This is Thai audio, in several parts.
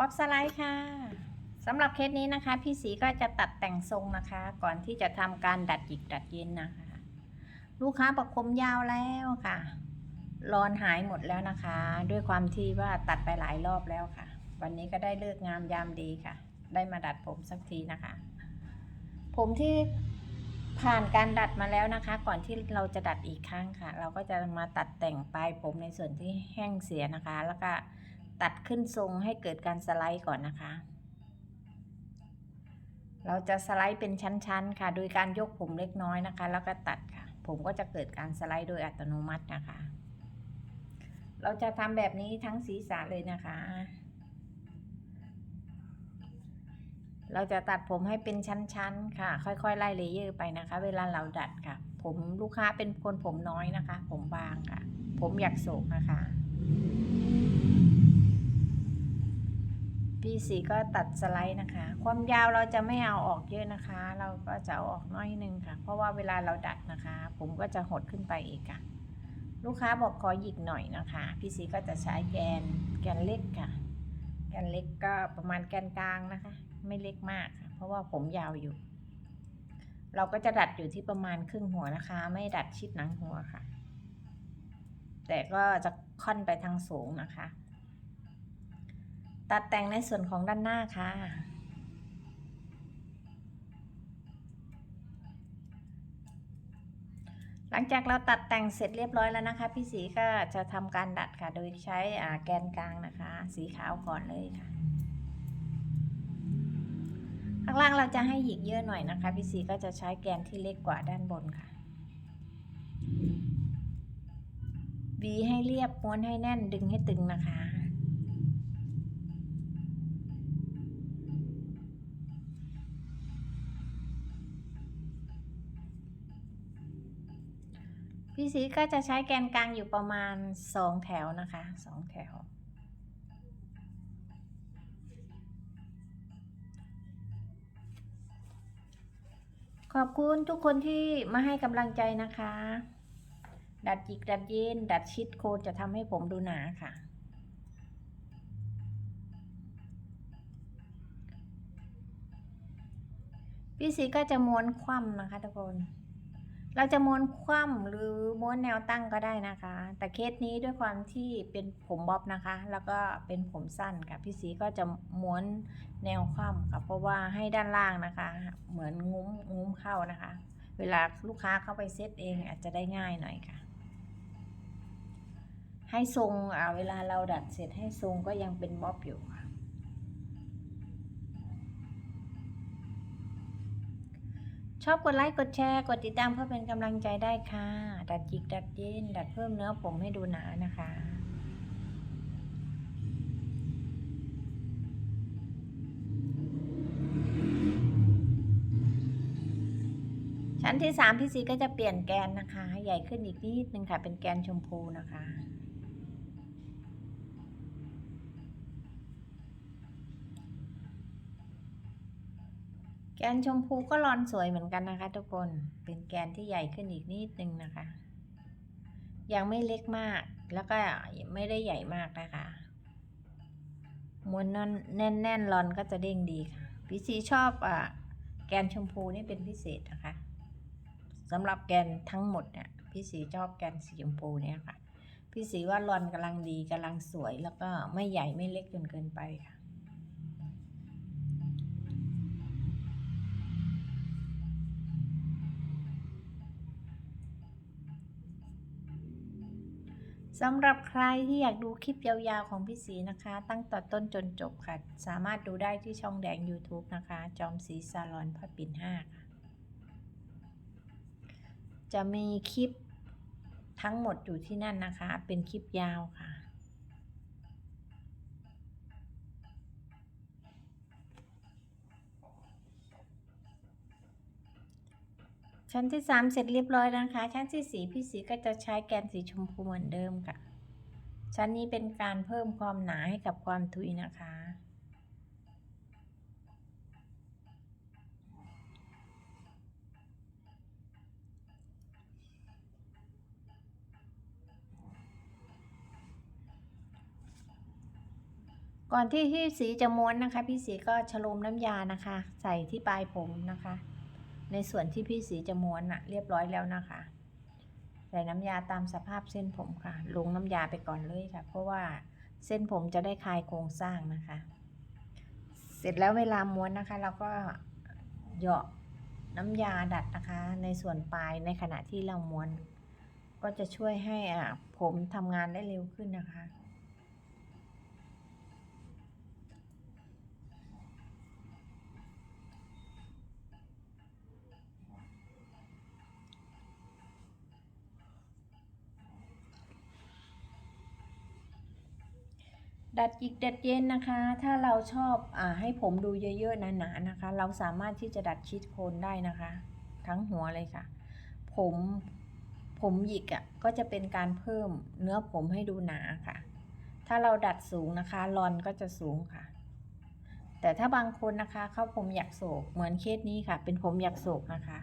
บ๊อบสไลด์ค่ะสำหรับเคสนี้นะคะ พี่สีก็จะตัดแต่งทรงนะคะ ก่อนที่จะทำการดัดหยิกดัดเย็นนะคะ ลูกค้าประคมยาวแล้วค่ะรอนหายหมดแล้วนะคะ ด้วยความที่ว่าตัดไปหลายรอบแล้วค่ะ วันนี้ก็ได้เลิกงามยามดีค่ะ ได้มาดัดผมสักทีนะคะ ผมที่ผ่านการดัดมาแล้วนะคะ ก่อนที่เราจะดัดอีกครั้งค่ะ เราก็จะมาตัดแต่งปลายผมในส่วนที่แห้งเสียนะคะ แล้วก็ ตัดขึ้นทรงให้เกิดการสไลด์ก่อนนะคะ เราจะสไลด์เป็นชั้นๆ ค่ะ โดยการยกผมเล็กน้อยนะคะ แล้วก็ตัดค่ะ ผมก็จะเกิดการสไลด์โดยอัตโนมัตินะคะ เราจะทำแบบนี้ทั้งศีรษะเลยนะคะ เราจะตัดผมให้เป็นชั้นๆ ค่ะ ค่อยๆ ไล่เลเยอร์ไปนะคะ เวลาเราดัดค่ะ ผมลูกค้าเป็นคนผมน้อยนะคะ ผมบางค่ะ ผมอยากโศกนะคะ พี่สีก็ตัดสไลด์นะคะ ความยาวเราจะไม่เอาออกเยอะนะคะ เราก็จะเอาออกน้อยนึงค่ะ เพราะว่าเวลาเราดัดนะคะ ผมก็จะหดขึ้นไปอีกค่ะ ลูกค้าบอกขอหยิกหน่อยนะคะพี่สีก็จะใช้แกนแกนเล็กค่ะ แกนเล็กก็ประมาณแกนกลางนะคะ ไม่เล็กมากค่ะ เพราะว่าผมยาวอยู่ เราก็จะดัดอยู่ที่ประมาณครึ่งหัวนะคะ ไม่ดัดชิดหนังหัวค่ะ แต่ก็จะค่อนไปทางสูงนะคะ ตัดแต่งในส่วนของด้านหน้าค่ะ หลังจากเราตัดแต่งเสร็จเรียบร้อยแล้วนะคะ พี่สีก็จะทำการดัดค่ะ โดยใช้แกนกลางนะคะ สีขาวก่อนเลยค่ะ ข้างล่างเราจะให้หยิกเยอะหน่อยนะคะ พี่สีก็จะใช้แกนที่เล็กกว่าด้านบนค่ะวีให้เรียบม้วนให้แน่นดึงให้ตึงนะคะ พี่สีก็จะใช้แกนกลางอยู่ประมาณสองแถวนะคะสองแถว ขอบคุณทุกคนที่มาให้กำลังใจนะคะ ดัดจิกดัดเย็น ดัดชิดโคนจะทำให้ผมดูหนาค่ะพี่สีก็จะม้วนคว่ำนะคะทุกคน เราจะม้วนคว่ำหรือม้วนแนวตั้งก็ได้นะคะ แต่เคสนี้ด้วยความที่เป็นผมบ๊อบนะคะ แล้วก็เป็นผมสั้นค่ะพี่สีก็จะม้วนแนวคว่ำค่ะเพราะว่าให้ด้านล่างนะคะ เหมือนงุ้มงุ้มเข้านะคะ เวลาลูกค้าเข้าไปเซตเองอาจจะได้ง่ายหน่อยค่ะ ให้ทรงเวลาเราดัดเสร็จให้ทรงก็ยังเป็นบ๊อบอยู่ค่ะ อบกดไลค์กดแชร์กดติดตามเพื่อเป็นกำลังใจได้ค่ะ ดัดจิกดัดเย็นดัดเพิ่มเนื้อผมให้ดูหนานะคะชั้นที่สามพี่ซีก็จะเปลี่ยนแกนนะคะ ใหญ่ขึ้นอีกนิดนึงค่ะ เป็นแกนชมพูนะคะ แกนชมพูก็รอนสวยเหมือนกันนะคะ ทุกคน เป็นแกนที่ใหญ่ขึ้นอีกนิดนึงนะคะ ยังไม่เล็กมาก แล้วก็ไม่ได้ใหญ่มากนะคะม้วนนอนแน่นๆรอนก็จะเด้งดีค่ะ พี่ซีชอบอะแกนชมพูนี่เป็นพิเศษนะคะสำหรับแกนทั้งหมดเนี่ยพี่สีชอบแกนสีชมพูเนี่ยค่ะ พี่สีว่ารอนกำลังดีกำลังสวยแล้วก็ไม่ใหญ่ไม่เล็กจนเกินไปค่ะ สำหรับใครที่อยากดูคลิปยาวๆของพี่สีนะคะ ตั้งแต่ต้นจนจบค่ะ สามารถดูได้ที่ช่องแดง YouTube นะคะ จอมสีซาลอนพัดปิ่นห้าค่ะ จะมีคลิปทั้งหมดอยู่ที่นั่นนะคะ เป็นคลิปยาวค่ะ ชั้นที่สามเสร็จเรียบร้อยแล้วนะคะ ชั้นที่สี่พี่สีก็จะใช้แกนสีชมพูเหมือนเดิมค่ะ ชั้นนี้เป็นการเพิ่มความหนาให้กับความทุยนะคะ ก่อนที่พี่สีจะม้วนนะคะ พี่สีก็ฉโลมน้ำยานะคะ ใส่ที่ปลายผมนะคะ ในส่วนที่พี่สีจะม้วนอะเรียบร้อยแล้วนะคะ ใส่น้ำยาตามสภาพเส้นผมค่ะ ลงน้ำยาไปก่อนเลยค่ะ เพราะว่าเส้นผมจะได้คลายโครงสร้างนะคะ เสร็จแล้วเวลาม้วนนะคะ เราก็เหยาะน้ำยาดัดนะคะ ในส่วนปลายในขณะที่เราม้วน ก็จะช่วยให้อ่าผมทำงานได้เร็วขึ้นนะคะ ดัดหยิกดัดเย็นนะคะ ถ้าเราชอบอาให้ผมดูเยอะๆหนาๆนะคะ เราสามารถที่จะดัดชิดโคนได้นะคะ ทั้งหัวเลยค่ะ ผมผมหยิกอะ่ะก็จะเป็นการเพิ่มเนื้อผมให้ดูหนาค่ะ ถ้าเราดัดสูงนะคะรอนก็จะสูงค่ะ แต่ถ้าบางคนนะคะเขาผมอยากโศกเหมือนเคสนี้ค่ะ เป็นผมอยากโศกนะคะ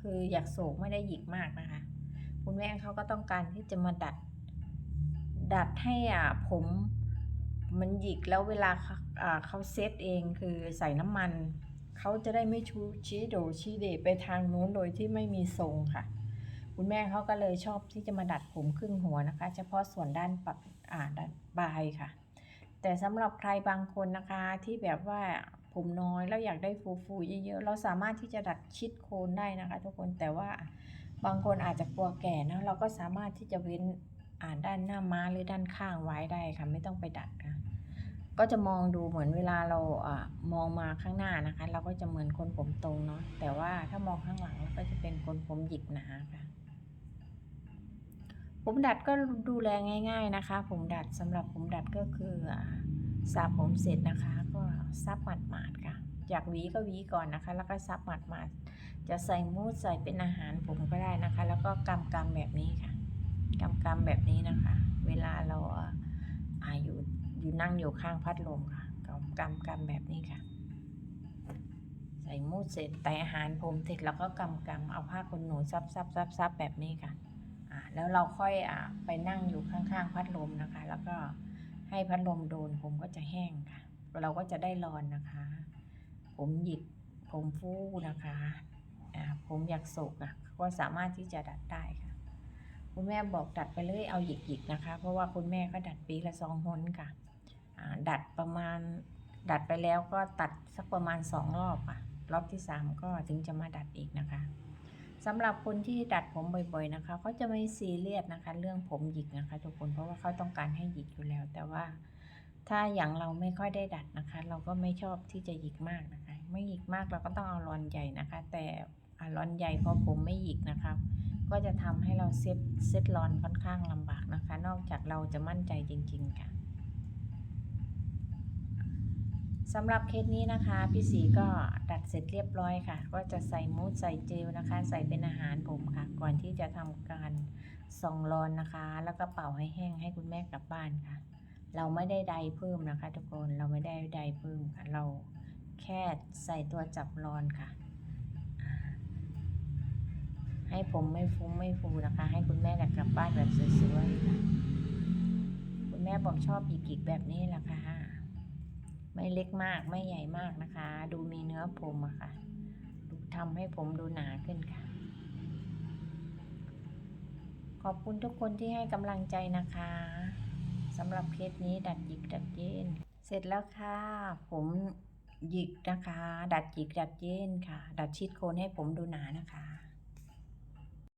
คืออยากโศกไม่ได้หยิกมากนะคะ คุณแม่เขาก็ต้องการที่จะมาดัด ดัดให้อะผม มันหยิกแล้วเวลาเขาเซตเองคือใส่น้ำมัน เขาจะได้ไม่ชูชี้โดชี้เดไปทางนู้นโดยที่ไม่มีทรงค่ะ คุณแม่เขาก็เลยชอบที่จะมาดัดผมครึ่งหัวนะคะ เฉพาะส่วนด้านปักอ่าด้านปลายค่ะ แต่สำหรับใครบางคนนะคะที่แบบว่าผมน้อยแล้วอยากได้ฟูๆเยอะๆเราสามารถที่จะดัดชิดโคนได้นะคะ ทุกคนแต่ว่าบางคนอาจจะกลัวแก่นะเราก็สามารถที่จะเว้นอ่าด้านหน้าม้าหรือด้านข้างไว้ได้ค่ะ ไม่ต้องไปดัดค่ะ ก็จะมองดูเหมือนเวลาเราอามองมาข้างหน้านะคะ เราก็จะเหมือนคนผมตรงเนาะแต่ว่าถ้ามองข้างหลังเราก็จะเป็นคนผมหยิกหนาค่ะ ผมดัดก็ดูแลง่าย ๆนะคะ ผมดัดสำหรับผมดัดก็คือสระผมเสร็จนะคะ ก็ซับหมาดๆค่ะอยากหวีก็หวีก่อนนะคะ แล้วก็ซับหมาดๆจะใส่มูสใส่เป็นอาหารผมก็ได้นะคะ แล้วก็กำกำแบบนี้ค่ะกำกำแบบนี้นะคะ เวลาเราอายู่ อยู่นั่งอยู่ข้างพัดลมค่ะกำกำกำแบบนี้ค่ะ ใส่มูสเสร็จแต่อาหารผมเสร็จแล้วก็กำกำเอาผ้าขนหนูซับซับซับซับแบบนี้ค่ะอ่าแล้วเราค่อยอ่าไปนั่งอยู่ข้างๆพัดลมนะคะ แล้วก็ให้พัดลมโดนผมก็จะแห้งค่ะ เราก็จะได้รอนนะคะ ผมหยิกผมฟูนะคะอ่าผมอยากโศกอะก็สามารถที่จะดัดได้ค่ะคุณแม่บอกดัดไปเลยเอาหยิกๆนะคะ เพราะว่าคุณแม่ก็ดัดปีละสองหนค่ะ ดัดประมาณ ดัดไปแล้วก็ตัดสักประมาณสองรอบอะ รอบที่สามก็ถึงจะมาดัดอีกนะคะสำหรับคนที่ดัดผมบ่อย ๆนะคะเขาจะไม่ซีเรียสนะคะ เรื่องผมหยิกนะคะทุกคนเพราะว่าเขาต้องการให้หยิกอยู่แล้ว แต่ว่าถ้าอย่างเราไม่ค่อยได้ดัดนะคะ เราก็ไม่ชอบที่จะหยิกมากนะคะ ไม่หยิกมากเราก็ต้องเอารอนใหญ่นะคะ แต่อารอนใหญ่พอผมไม่หยิกนะคะก็จะทำให้เราเซตเซตรอนค่อนข้างลำบากนะคะ นอกจากเราจะมั่นใจจริง ๆ ค่ะ สำหรับเคสนี้นะคะพี่สีก็ดัดเสร็จเรียบร้อยค่ะ ก็จะใส่มูสใส่เจลนะคะ ใส่เป็นอาหารผมค่ะ ก่อนที่จะทำการส่องรอนนะคะ แล้วก็เป่าให้แห้งให้คุณแม่กลับบ้านค่ะ เราไม่ได้ใดเพิ่มนะคะ ทุกคนเราไม่ได้ใดเพิ่มค่ะ เราแค่ใส่ตัวจับรอนค่ะ ให้ผมไม่ฟุ้งไม่ฟูนะคะ ให้คุณแม่กลับบ้านแบบสวยๆค่ะ คุณแม่บอกชอบหยิกๆแบบนี้แหละค่ะ ไม่เล็กมากไม่ใหญ่มากนะคะ ดูมีเนื้อผมอะค่ะดูทำให้ผมดูหนาขึ้นค่ะ ขอบคุณทุกคนที่ให้กำลังใจนะคะสำหรับเคสนี้ดัดหยิกดัดเย็น เสร็จแล้วค่ะ ผมหยิกนะคะ ดัดหยิกดัดเย็นค่ะ ดัดชิดโคนให้ผมดูหนานะคะ